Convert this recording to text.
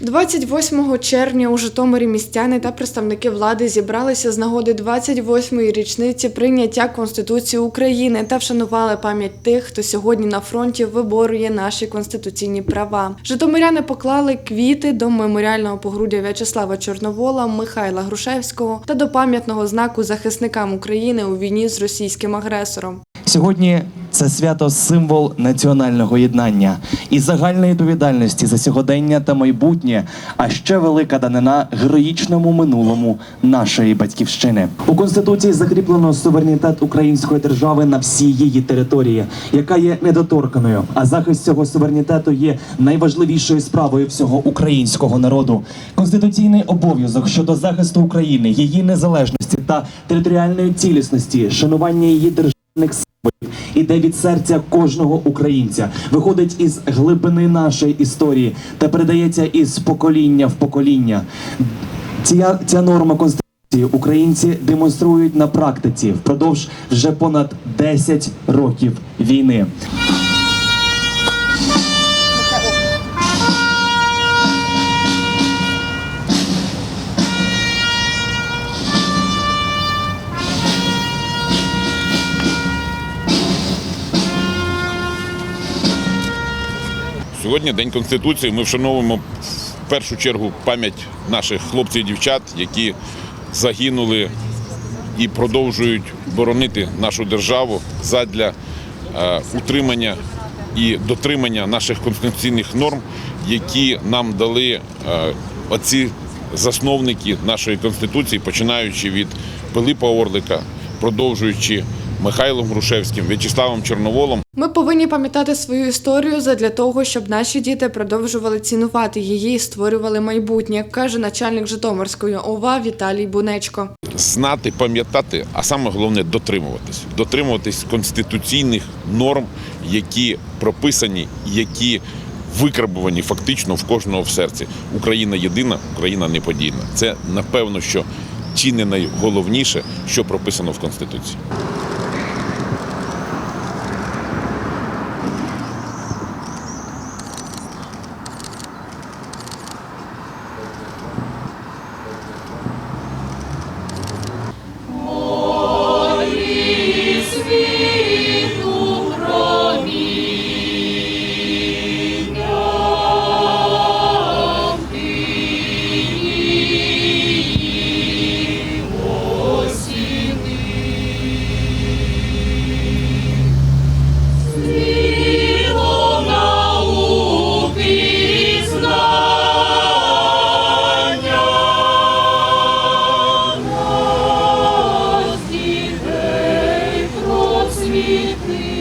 28 червня у Житомирі містяни та представники влади зібралися з нагоди 28-ї річниці прийняття Конституції України та вшанували пам'ять тих, хто сьогодні на фронті виборює наші конституційні права. Житомиряни поклали квіти до меморіального погруддя В'ячеслава Чорновола, Михайла Грушевського та до пам'ятного знаку захисникам України у війні з російським агресором. Сьогодні це свято символ національного єднання і загальної відповідальності за сьогодення та майбутнє, а ще велика данина героїчному минулому нашої батьківщини. У конституції закріплено суверенітет української держави на всій її території, яка є недоторканою. А захист цього суверенітету є найважливішою справою всього українського народу. Конституційний обов'язок щодо захисту України, її незалежності та територіальної цілісності, шанування її державних іде від серця кожного українця, виходить із глибини нашої історії та передається із покоління в покоління. Ця, ця норма конституції українці демонструють на практиці впродовж вже понад 10 років війни. Сьогодні День Конституції. Ми вшановуємо в першу чергу пам'ять наших хлопців і дівчат, які загинули і продовжують боронити нашу державу задля е, утримання і дотримання наших конституційних норм, які нам дали е, оці засновники нашої конституції, починаючи від Пилипа Орлика, продовжуючи Михайлом Грушевським, В'ячеславом Чорноволом. Ми повинні пам'ятати свою історію задля того, щоб наші діти продовжували цінувати її і створювали майбутнє, каже начальник Житомирської ОВА Віталій Бунечко. знати, пам'ятати, а саме головне дотримуватись. Дотримуватись конституційних норм, які прописані, які викарбувані фактично в кожного в серці. Україна єдина, Україна неподільна. Це напевно, що чи не найголовніше, що прописано в Конституції. deeply.